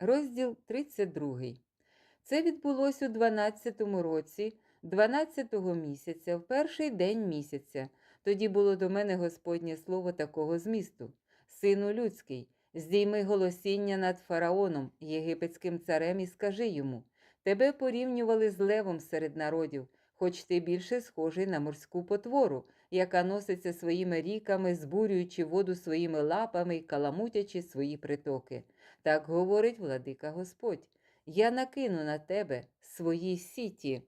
Розділ 32. Це відбулось у 12-му році, 12-го місяця, в перший день місяця. Тоді було до мене Господнє слово такого змісту: Сину людський, здійми голосіння над фараоном, єгипетським царем, і скажи йому: Тебе порівнювали з левом серед народів, хоч ти більше схожий на морську потвору, яка носиться своїми ріками, збурюючи воду своїми лапами й каламутячи свої притоки. Так говорить владика Господь. Я накину на тебе свої сіті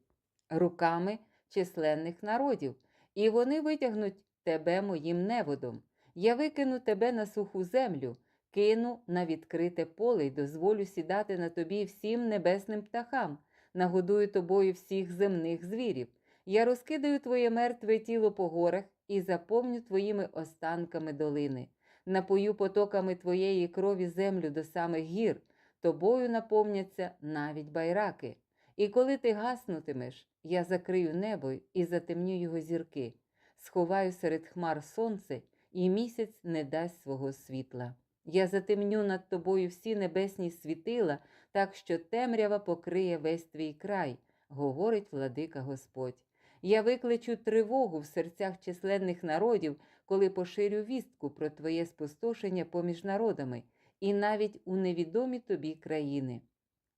руками численних народів, і вони витягнуть тебе моїм неводом. Я викину тебе на суху землю, кину на відкрите поле й дозволю сідати на тобі всім небесним птахам, нагодую тобою всіх земних звірів. Я розкидаю твоє мертве тіло по горах і заповню твоїми останками долини. Напою потоками твоєї крові землю до самих гір, тобою наповняться навіть байраки. І коли ти гаснутимеш, я закрию небо і затемню його зірки, сховаю серед хмар сонце, і місяць не дасть свого світла. Я затемню над тобою всі небесні світила, так що темрява покриє весь твій край, говорить владика Господь. Я викличу тривогу в серцях численних народів, коли поширю вістку про твоє спустошення поміж народами, і навіть у невідомі тобі країни.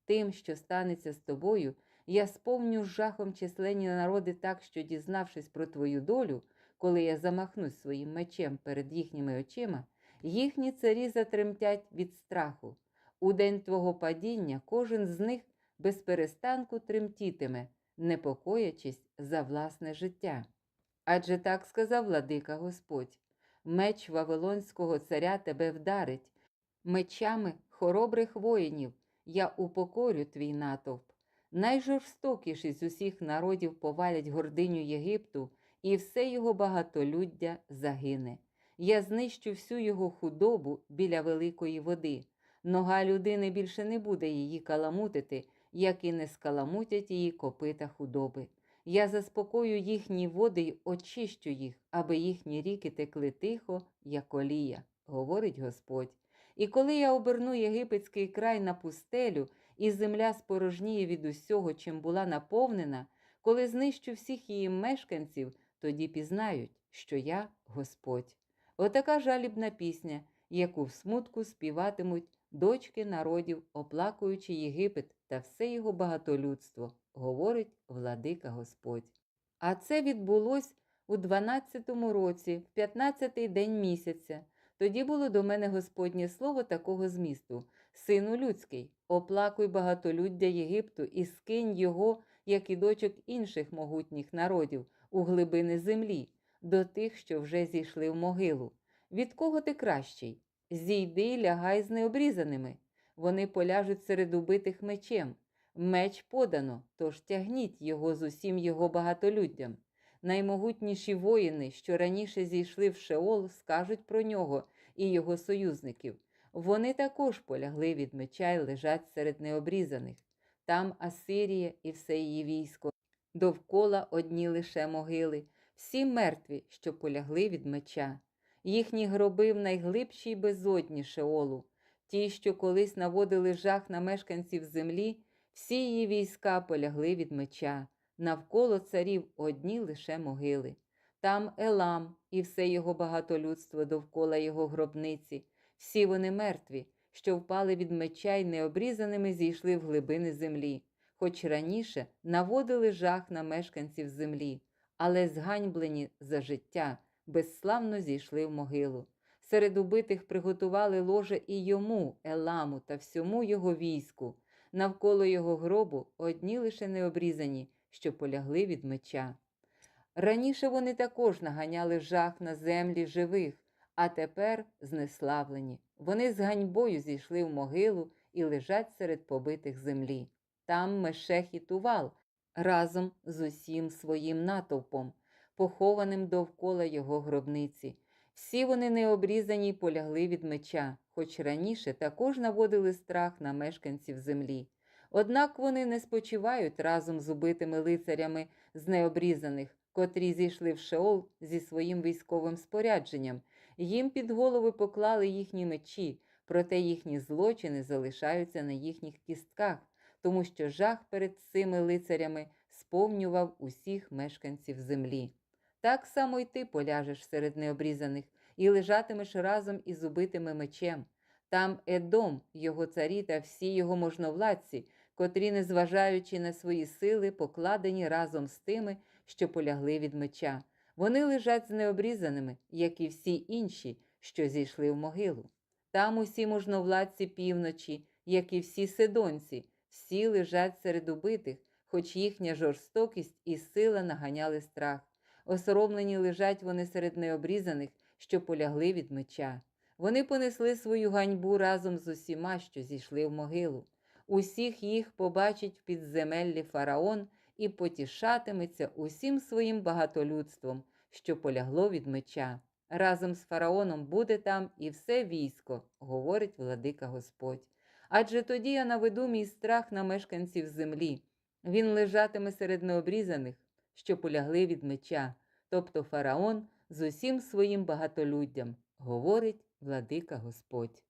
Тим, що станеться з тобою, я сповню жахом численні народи так, що, дізнавшись про твою долю, коли я замахнусь своїм мечем перед їхніми очима, їхні царі затремтять від страху. У день твого падіння кожен з них без перестанку тремтітиме, непокоячись за власне життя. Адже так сказав владика Господь: меч Вавилонського царя тебе вдарить, мечами хоробрих воїнів я упокорю твій натовп. Найжорстокіші з усіх народів повалять гординю Єгипту, і все його багатолюддя загине. Я знищу всю його худобу біля великої води. Нога людини більше не буде її каламутити, як і не скаламутять її копита худоби. Я заспокою їхні води й очищу їх, аби їхні ріки текли тихо, як олія, говорить Господь. І коли я оберну єгипетський край на пустелю, і земля спорожніє від усього, чим була наповнена, коли знищу всіх її мешканців, тоді пізнають, що я Господь. Отака жалібна пісня, яку в смутку співатимуть дочки народів, оплакуючи Єгипет та все його багатолюдство, говорить владика Господь. А це відбулось у 12-му році, в 15-й день місяця. Тоді було до мене Господнє слово такого змісту: Сину людський, оплакуй багатолюддя Єгипту і скинь його, як і дочок інших могутніх народів, у глибини землі, до тих, що вже зійшли в могилу. Від кого ти кращий? Зійди лягай з необрізаними. Вони поляжуть серед убитих мечем. Меч подано, тож тягніть його з усім його багатолюддям. Наймогутніші воїни, що раніше зійшли в Шеол, скажуть про нього і його союзників. Вони також полягли від меча й лежать серед необрізаних. Там Асирія і все її військо. Довкола одні лише могили, всі мертві, що полягли від меча. Їхні гроби в найглибшій безодні Шеолу, ті, що колись наводили жах на мешканців землі, всі її війська полягли від меча. Навколо царів одні лише могили. Там Елам і все його багатолюдство довкола його гробниці, всі вони мертві, що впали від меча й необрізаними зійшли в глибини землі, хоч раніше наводили жах на мешканців землі, але зганьблені за життя, безславно зійшли в могилу. Серед убитих приготували ложе і йому, Еламу, та всьому його війську. Навколо його гробу одні лише необрізані, що полягли від меча. Раніше вони також наганяли жах на землі живих, а тепер знеславлені. Вони з ганьбою зійшли в могилу і лежать серед побитих землі. Там Мешех і Тувал разом з усім своїм натовпом, похованим довкола його гробниці. Всі вони необрізані й полягли від меча, хоч раніше також наводили страх на мешканців землі. Однак вони не спочивають разом з убитими лицарями з необрізаних, котрі зійшли в Шеол зі своїм військовим спорядженням. Їм під голови поклали їхні мечі, проте їхні злочини залишаються на їхніх кістках, тому що жах перед цими лицарями сповнював усіх мешканців землі. Так само й ти поляжеш серед необрізаних і лежатимеш разом із убитими мечем. Там Едом, його царі та всі його можновладці, котрі, незважаючи на свої сили, покладені разом з тими, що полягли від меча. Вони лежать з необрізаними, як і всі інші, що зійшли в могилу. Там усі можновладці півночі, як і всі сидонці, всі лежать серед убитих, хоч їхня жорстокість і сила наганяли страх. Осоромлені лежать вони серед необрізаних, що полягли від меча. Вони понесли свою ганьбу разом з усіма, що зійшли в могилу. Усіх їх побачить в підземеллі фараон і потішатиметься усім своїм багатолюдством, що полягло від меча. Разом з фараоном буде там і все військо, говорить владика Господь. Адже тоді я наведу мій страх на мешканців землі. Він лежатиме серед необрізаних, що полягли від меча, тобто фараон з усім своїм багатолюддям, говорить владика Господь.